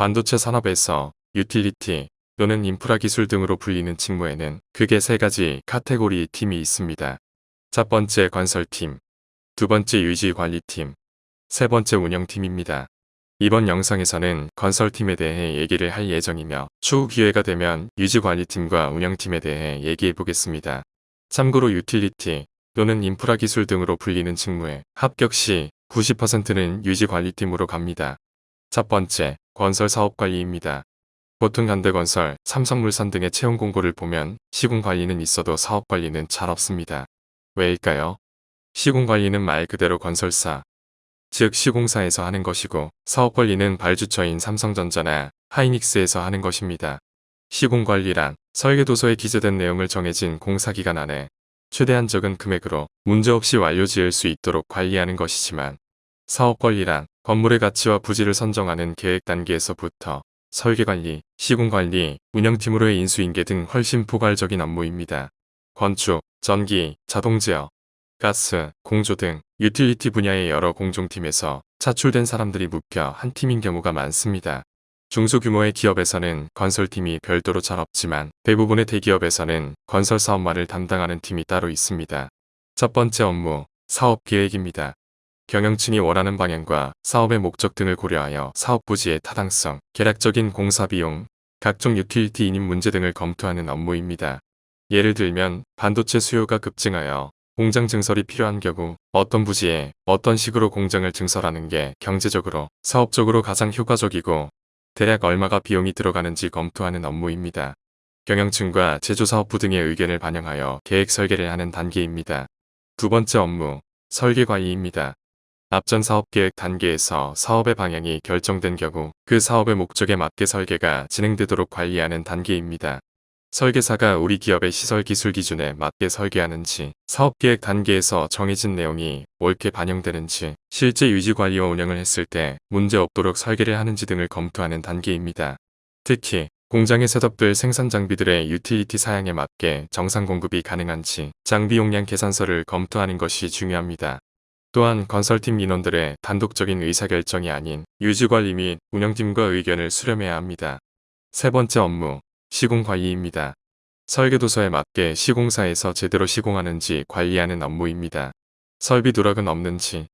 반도체 산업에서 유틸리티 또는 인프라 기술 등으로 불리는 직무에는 크게 세 가지 카테고리 팀이 있습니다. 첫 번째 건설팀, 두 번째 유지관리팀, 세 번째 운영팀입니다. 이번 영상에서는 건설팀에 대해 얘기를 할 예정이며 추후 기회가 되면 유지관리팀과 운영팀에 대해 얘기해 보겠습니다. 참고로 유틸리티 또는 인프라 기술 등으로 불리는 직무에 합격 시 90%는 유지관리팀으로 갑니다. 첫 번째, 건설사업관리입니다. 보통 현대건설, 삼성물산 등의 채용 공고를 보면 시공관리는 있어도 사업관리는 잘 없습니다. 왜일까요? 시공관리는 말 그대로 건설사, 즉 시공사에서 하는 것이고 사업관리는 발주처인 삼성전자나 하이닉스에서 하는 것입니다. 시공관리란 설계도서에 기재된 내용을 정해진 공사기간 안에 최대한 적은 금액으로 문제없이 완료 지을 수 있도록 관리하는 것이지만 사업관리란 건물의 가치와 부지를 선정하는 계획 단계에서부터 설계관리, 시공관리, 운영팀으로의 인수인계 등 훨씬 포괄적인 업무입니다. 건축, 전기, 자동제어, 가스, 공조 등 유틸리티 분야의 여러 공종팀에서 차출된 사람들이 묶여 한 팀인 경우가 많습니다. 중소규모의 기업에서는 건설팀이 별도로 잘 없지만 대부분의 대기업에서는 건설 사업만을 담당하는 팀이 따로 있습니다. 첫 번째 업무, 사업 계획입니다. 경영층이 원하는 방향과 사업의 목적 등을 고려하여 사업 부지의 타당성, 계략적인 공사 비용, 각종 유틸리티 인입 문제 등을 검토하는 업무입니다. 예를 들면 반도체 수요가 급증하여 공장 증설이 필요한 경우 어떤 부지에 어떤 식으로 공장을 증설하는 게 경제적으로 사업적으로 가장 효과적이고 대략 얼마가 비용이 들어가는지 검토하는 업무입니다. 경영층과 제조사업부 등의 의견을 반영하여 계획 설계를 하는 단계입니다. 두 번째 업무, 설계 관리입니다. 앞전 사업계획 단계에서 사업의 방향이 결정된 경우 그 사업의 목적에 맞게 설계가 진행되도록 관리하는 단계입니다. 설계사가 우리 기업의 시설 기술 기준에 맞게 설계하는지, 사업계획 단계에서 정해진 내용이 옳게 반영되는지, 실제 유지관리와 운영을 했을 때 문제 없도록 설계를 하는지 등을 검토하는 단계입니다. 특히 공장에 셋업될 생산 장비들의 유틸리티 사양에 맞게 정상 공급이 가능한지 장비 용량 계산서를 검토하는 것이 중요합니다. 또한 건설팀 인원들의 단독적인 의사결정이 아닌 유지관리 및 운영팀과 의견을 수렴해야 합니다. 세 번째 업무, 시공관리입니다. 설계도서에 맞게 시공사에서 제대로 시공하는지 관리하는 업무입니다. 설비 누락은 없는지,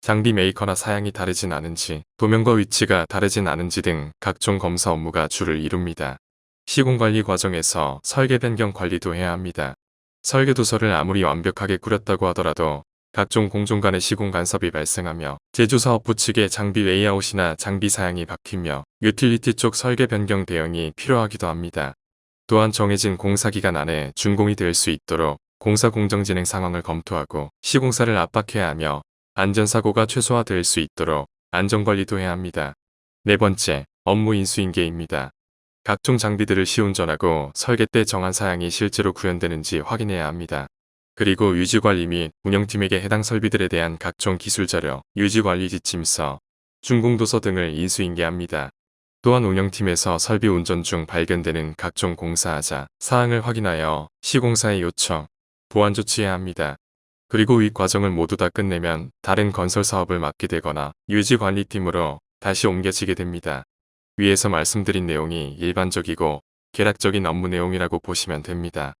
장비 메이커나 사양이 다르진 않은지, 도면과 위치가 다르진 않은지 등 각종 검사 업무가 주를 이룹니다. 시공관리 과정에서 설계 변경 관리도 해야 합니다. 설계도서를 아무리 완벽하게 꾸렸다고 하더라도 각종 공종 간의 시공 간섭이 발생하며 제조사업부 측의 장비 레이아웃이나 장비 사양이 바뀌며 유틸리티 쪽 설계 변경 대응이 필요하기도 합니다. 또한 정해진 공사 기간 안에 준공이 될 수 있도록 공사 공정 진행 상황을 검토하고 시공사를 압박해야 하며 안전사고가 최소화될 수 있도록 안전관리도 해야 합니다. 네 번째, 업무 인수인계입니다. 각종 장비들을 시운전하고 설계 때 정한 사양이 실제로 구현되는지 확인해야 합니다. 그리고 유지관리 및 운영팀에게 해당 설비들에 대한 각종 기술자료, 유지관리 지침서, 준공도서 등을 인수인계합니다. 또한 운영팀에서 설비 운전 중 발견되는 각종 공사하자 사항을 확인하여 시공사에 요청, 보완 조치해야 합니다. 그리고 이 과정을 모두 다 끝내면 다른 건설 사업을 맡게 되거나 유지관리팀으로 다시 옮겨지게 됩니다. 위에서 말씀드린 내용이 일반적이고 계략적인 업무 내용이라고 보시면 됩니다.